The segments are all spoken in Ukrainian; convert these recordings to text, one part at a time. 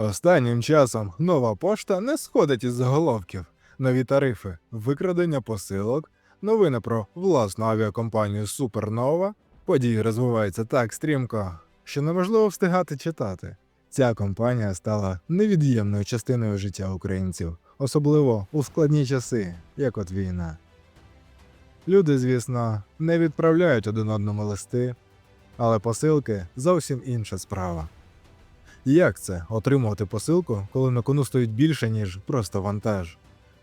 Останнім часом нова пошта не сходить із заголовків. Нові тарифи, викрадення посилок, новини про власну авіакомпанію Супернова. Події розвиваються так стрімко, що неможливо встигати читати. Ця компанія стала невід'ємною частиною життя українців, особливо у складні часи, як от війна. Люди, звісно, не відправляють один одному листи, але посилки зовсім інша справа. Як це отримувати посилку, коли на кону стоїть більше, ніж просто вантаж?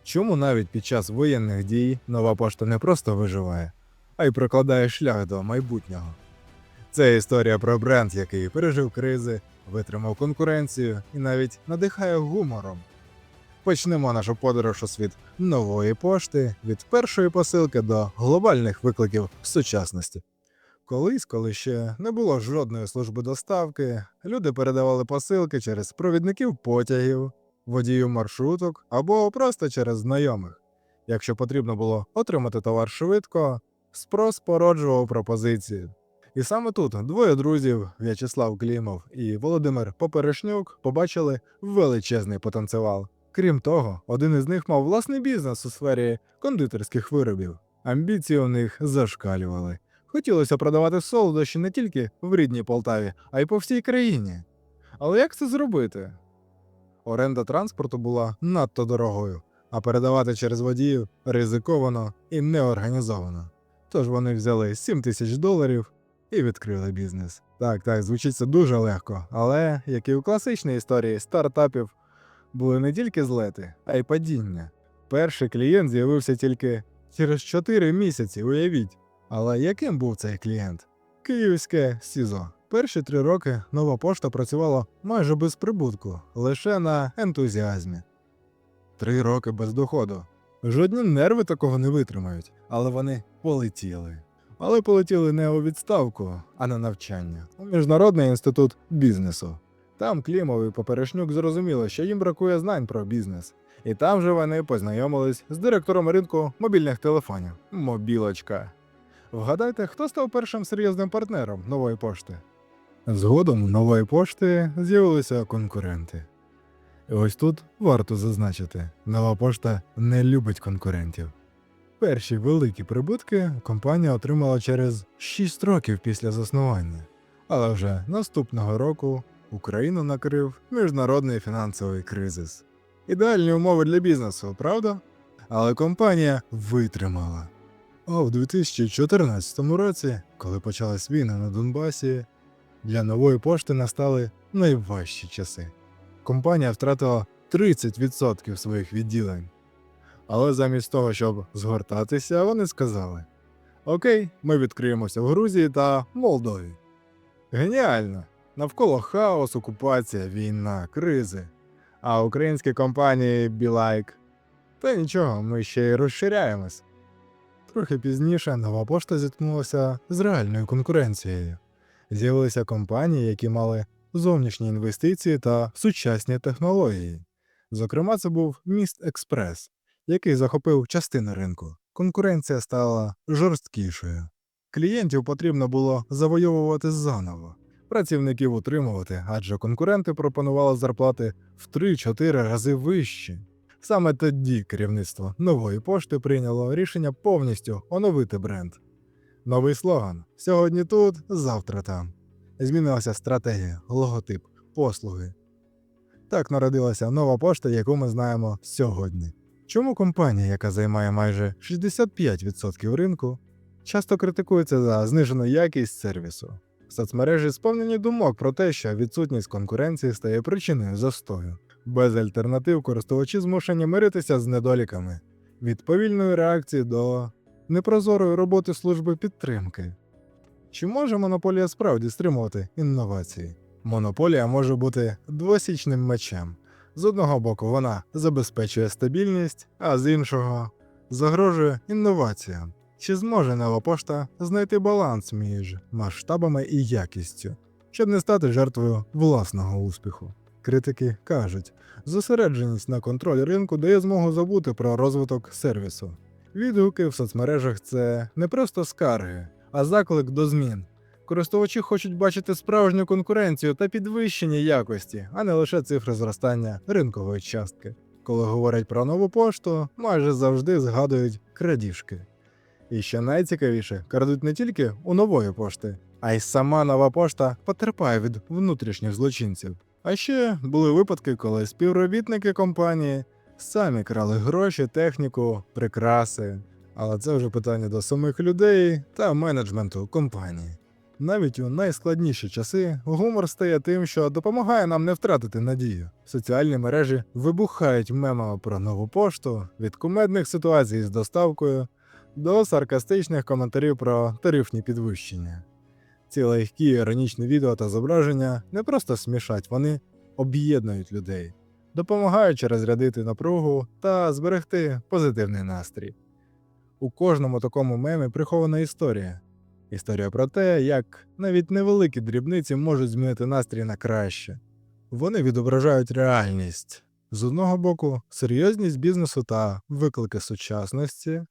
Чому навіть під час воєнних дій нова пошта не просто виживає, а й прокладає шлях до майбутнього? Це історія про бренд, який пережив кризи, витримав конкуренцію і навіть надихає гумором. Почнемо нашу подорож у світ нової пошти від першої посилки до глобальних викликів сучасності. Колись, коли ще не було жодної служби доставки, люди передавали посилки через провідників потягів, водіїв маршруток або просто через знайомих. Якщо потрібно було отримати товар швидко, спрос породжував пропозиції. І саме тут двоє друзів В'ячеслав Клімов і Володимир Поперешнюк побачили величезний потенціал. Крім того, один із них мав власний бізнес у сфері кондитерських виробів. Амбіції у них зашкалювали. Хотілося продавати солодощі не тільки в рідній Полтаві, а й по всій країні. Але як це зробити? Оренда транспорту була надто дорогою, а передавати через водіїв ризиковано і неорганізовано. Тож вони взяли 7 тисяч доларів і відкрили бізнес. Так, так, звучить це дуже легко, але, як і у класичній історії стартапів, були не тільки злети, а й падіння. Перший клієнт з'явився тільки через 4 місяці, уявіть. Але яким був цей клієнт? Київське СІЗО. Перші три роки нова пошта працювала майже без прибутку, лише на ентузіазмі. Три роки без доходу. Жодні нерви такого не витримають, але вони полетіли. Але полетіли не у відставку, а на навчання у Міжнародний інститут бізнесу. Там Клімов і Поперешнюк зрозуміли, що їм бракує знань про бізнес. І там же вони познайомились з директором ринку мобільних телефонів. Мобілочка. Вгадайте, хто став першим серйозним партнером нової пошти? Згодом нової пошти з'явилися конкуренти. І ось тут варто зазначити: нова пошта не любить конкурентів. Перші великі прибутки компанія отримала через 6 років після заснування, але вже наступного року Україну накрив міжнародний фінансовий кризис. Ідеальні умови для бізнесу, правда? Але компанія витримала. А в 2014 році, коли почалась війна на Донбасі, для нової пошти настали найважчі часи. Компанія втратила 30% своїх відділень. Але замість того, щоб згортатися, вони сказали: Окей, ми відкриємося в Грузії та Молдові. Геніально! Навколо хаос, окупація, війна, кризи. А українські компанії Білайк. Та нічого, ми ще й розширяємось. Трохи пізніше нова пошта зіткнулася з реальною конкуренцією. З'явилися компанії, які мали зовнішні інвестиції та сучасні технології. Зокрема, це був Міст Експрес, який захопив частину ринку. Конкуренція стала жорсткішою. Клієнтів потрібно було завойовувати заново, працівників утримувати, адже конкуренти пропонували зарплати в 3-4 рази вищі. Саме тоді керівництво нової пошти прийняло рішення повністю оновити бренд. Новий слоган сьогодні тут, завтра там. Змінилася стратегія, логотип, послуги. Так народилася нова пошта, яку ми знаємо сьогодні. Чому компанія, яка займає майже 65% ринку, часто критикується за знижену якість сервісу? Соцмережі сповнені думок про те, що відсутність конкуренції стає причиною застою. Без альтернатив користувачі змушені миритися з недоліками від повільної реакції до непрозорої роботи служби підтримки. Чи може монополія справді стримувати інновації? Монополія може бути двосічним мечем. З одного боку, вона забезпечує стабільність, а з іншого загрожує інноваціям. Чи зможе нова пошта знайти баланс між масштабами і якістю, щоб не стати жертвою власного успіху? Критики кажуть, зосередженість на контролі ринку дає змогу забути про розвиток сервісу. Відгуки в соцмережах це не просто скарги, а заклик до змін. Користувачі хочуть бачити справжню конкуренцію та підвищення якості, а не лише цифри зростання ринкової частки. Коли говорять про нову пошту, майже завжди згадують крадіжки. І що найцікавіше, крадуть не тільки у нової пошти, а й сама нова пошта потерпає від внутрішніх злочинців. А ще були випадки, коли співробітники компанії самі крали гроші, техніку, прикраси. Але це вже питання до самих людей та менеджменту компанії. Навіть у найскладніші часи гумор стає тим, що допомагає нам не втратити надію. Соціальні мережі вибухають мемами про нову пошту від кумедних ситуацій з доставкою до саркастичних коментарів про тарифні підвищення. Ці легкі іронічні відео та зображення не просто смішать, вони об'єднують людей, допомагаючи розрядити напругу та зберегти позитивний настрій. У кожному такому мемі прихована історія. Історія про те, як навіть невеликі дрібниці можуть змінити настрій на краще. Вони відображають реальність. З одного боку, серйозність бізнесу та виклики сучасності,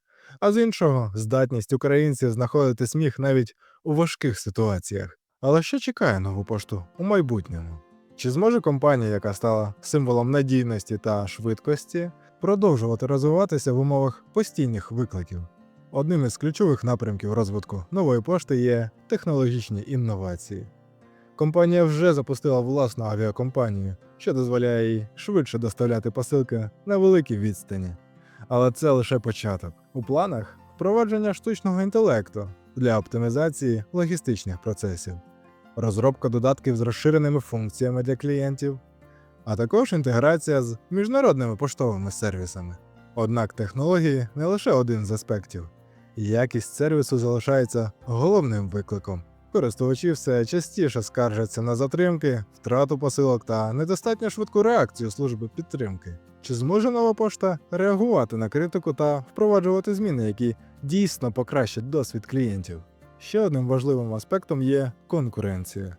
а з іншого здатність українців знаходити сміх навіть у важких ситуаціях. Але що чекає нову пошту у майбутньому? Чи зможе компанія, яка стала символом надійності та швидкості, продовжувати розвиватися в умовах постійних викликів? Одним із ключових напрямків розвитку нової пошти є технологічні інновації. Компанія вже запустила власну авіакомпанію, що дозволяє їй швидше доставляти посилки на великій відстані. Але це лише початок. У планах впровадження штучного інтелекту для оптимізації логістичних процесів, розробка додатків з розширеними функціями для клієнтів, а також інтеграція з міжнародними поштовими сервісами. Однак технології не лише один з аспектів. Якість сервісу залишається головним викликом. Користувачі все частіше скаржаться на затримки, втрату посилок та недостатньо швидку реакцію служби підтримки. Чи зможе нова пошта реагувати на критику та впроваджувати зміни, які дійсно покращать досвід клієнтів? Ще одним важливим аспектом є конкуренція.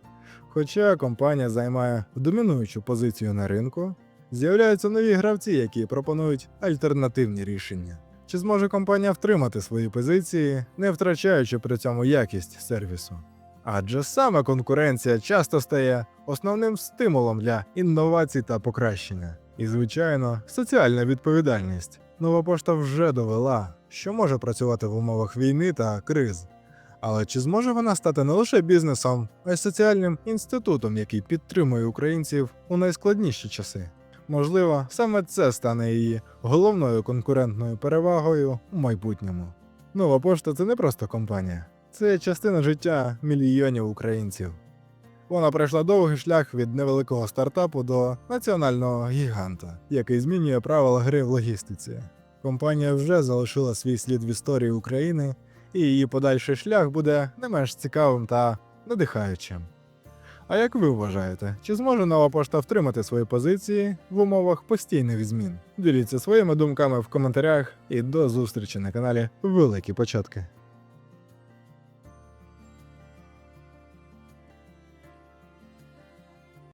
Хоча компанія займає домінуючу позицію на ринку, з'являються нові гравці, які пропонують альтернативні рішення. Чи зможе компанія втримати свої позиції, не втрачаючи при цьому якість сервісу? Адже саме конкуренція часто стає основним стимулом для інновацій та покращення. І, звичайно, соціальна відповідальність. Нова пошта вже довела, що може працювати в умовах війни та криз. Але чи зможе вона стати не лише бізнесом, а й соціальним інститутом, який підтримує українців у найскладніші часи? Можливо, саме це стане її головною конкурентною перевагою у майбутньому. Нова пошта це не просто компанія, це частина життя мільйонів українців. Вона пройшла довгий шлях від невеликого стартапу до національного гіганта, який змінює правила гри в логістиці. Компанія вже залишила свій слід в історії України, і її подальший шлях буде не менш цікавим та надихаючим. А як ви вважаєте, чи зможе нова пошта втримати свої позиції в умовах постійних змін? Діліться своїми думками в коментарях і до зустрічі на каналі Великі Початки.